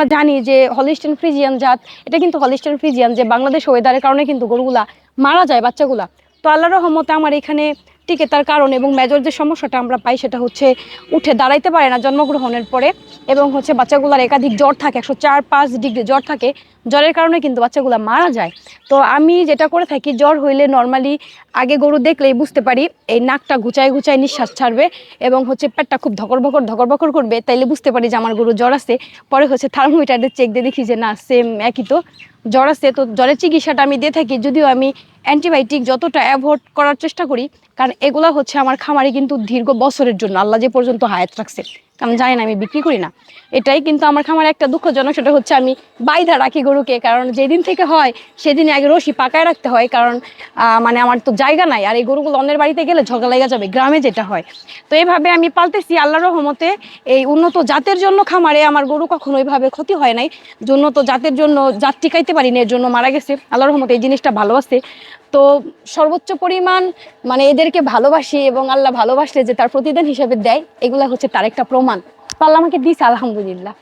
আমরা জানি যে হলিস্টেন ফ্রিজিয়ান জাত, এটা কিন্তু হলিস্টেন ফ্রিজিয়ান যে বাংলাদেশ ওয়েদারের কারণে কিন্তু গরুগুলা মারা যায় বাচ্চাগুলা। তো আল্লাহ রহমতে আমার এখানে টিকে তার কারণ এবং মেজর যে সমস্যাটা আমরা পাই সেটা হচ্ছে উঠে দাঁড়াইতে পারে না জন্মগ্রহণের পরে এবং হচ্ছে বাচ্চাগুলার একাধিক জ্বর থাকে, একশো চার পাঁচ ডিগ্রি জ্বর থাকে, জ্বরের কারণে কিন্তু বাচ্চাগুলা মারা যায়। তো আমি যেটা করে থাকি, জ্বর হইলে নর্মালি আগে গরু দেখলেই বুঝতে পারি এই নাকটা গুচায় গুচায় নিঃশ্বাস ছাড়বে এবং হচ্ছে পেটটা খুব ধকর ভকর ধকর ভকর করবে, তাইলে বুঝতে পারি যে আমার গরু জ্বর আছে। পরে হচ্ছে থার্মোমিটার চেক দিয়ে দেখি যে না সেম একই তো। জ্বর আছে, তো জ্বরের চিকিৎসাটা আমি দিয়ে থাকি, যদিও আমি অ্যান্টিবায়োটিক যতটা অ্যাভয়েড করার চেষ্টা করি, কারণ এগুলো হচ্ছে আমার খামারে কিন্তু দীর্ঘ বছরের জন্য, আল্লাহ যে পর্যন্ত হায়াত রাখছে। কারণ জানি না, আমি বিক্রি করি না। এটাই কিন্তু আমার খামারে একটা দুঃখজনক, সেটা হচ্ছে আমি বাইধা রাখি গরুকে, কারণ যেদিন থেকে হয় সেদিনে আগে রশি পাকায় রাখতে হয়, কারণ মানে আমার তো জায়গা নাই, আর এই গরুগুলো অন্যের বাড়িতে গেলে ঝগড়া লেগে যাবে, গ্রামে যেটা হয়। তো এইভাবে আমি পালতেছি আল্লাহ রহমতে, এই উন্নত জাতের জন্য খামারে আমার গরু কখনো ওইভাবে ক্ষতি হয় নাই। উন্নত জাতের জন্য জাত টিকাইতে পারিনি, এর জন্য মারা গেছে। আল্লাহ রহমতে এই জিনিসটা ভালোবাসে তো সর্বোচ্চ পরিমাণ মানে এদেরকে ভালোবাসি এবং আল্লাহ ভালোবাসলে যে তার প্রতিদান হিসেবে দেয়, এগুলা হচ্ছে তার একটা প্রমাণ। তো আল্লাহ আমাকে দিস আলহামদুলিল্লাহ।